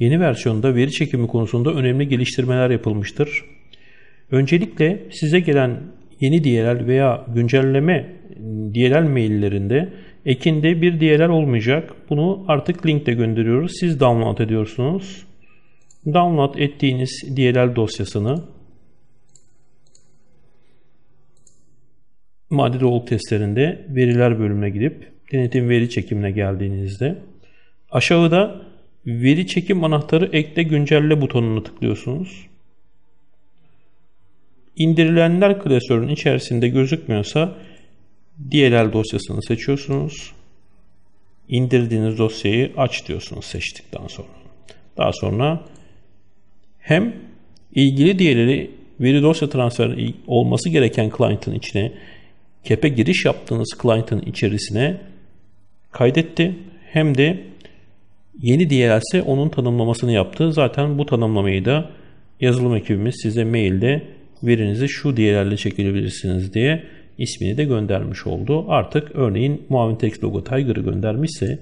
yeni versiyonda veri çekimi konusunda önemli geliştirmeler yapılmıştır. Öncelikle size gelen yeni DLL veya güncelleme DLL maillerinde ekinde bir DLL olmayacak. Bunu artık linkte gönderiyoruz. Siz download ediyorsunuz. Download ettiğiniz DLL dosyasını madde dolgu testlerinde veriler bölümüne gidip denetim veri çekimine geldiğinizde aşağıda veri çekim anahtarı ekle güncelle butonuna tıklıyorsunuz. İndirilenler klasörünün içerisinde gözükmüyorsa DLL dosyasını seçiyorsunuz. İndirdiğiniz dosyayı aç diyorsunuz seçtikten sonra. Daha sonra hem ilgili DLL'i veri dosya transferi olması gereken client'ın içine kepe giriş yaptığınız client'ın içerisine kaydetti. Hem de yeni DLL onun tanımlamasını yaptı. Zaten bu tanımlamayı da yazılım ekibimiz size mailde verinizi şu DLL ile çekebilirsiniz diye ismini de göndermiş oldu. Artık örneğin muavin text logo Tiger'ı göndermişse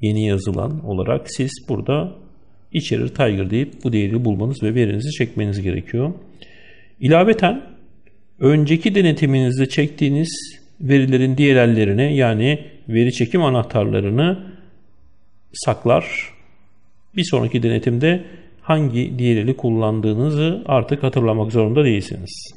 yeni yazılan olarak siz burada içerir Tiger deyip bu değeri bulmanız ve verinizi çekmeniz gerekiyor. İlaveten önceki denetiminizde çektiğiniz verilerin DLL'lerine yani veri çekim anahtarlarını saklar. Bir sonraki denetimde hangi DLL'i kullandığınızı artık hatırlamak zorunda değilsiniz.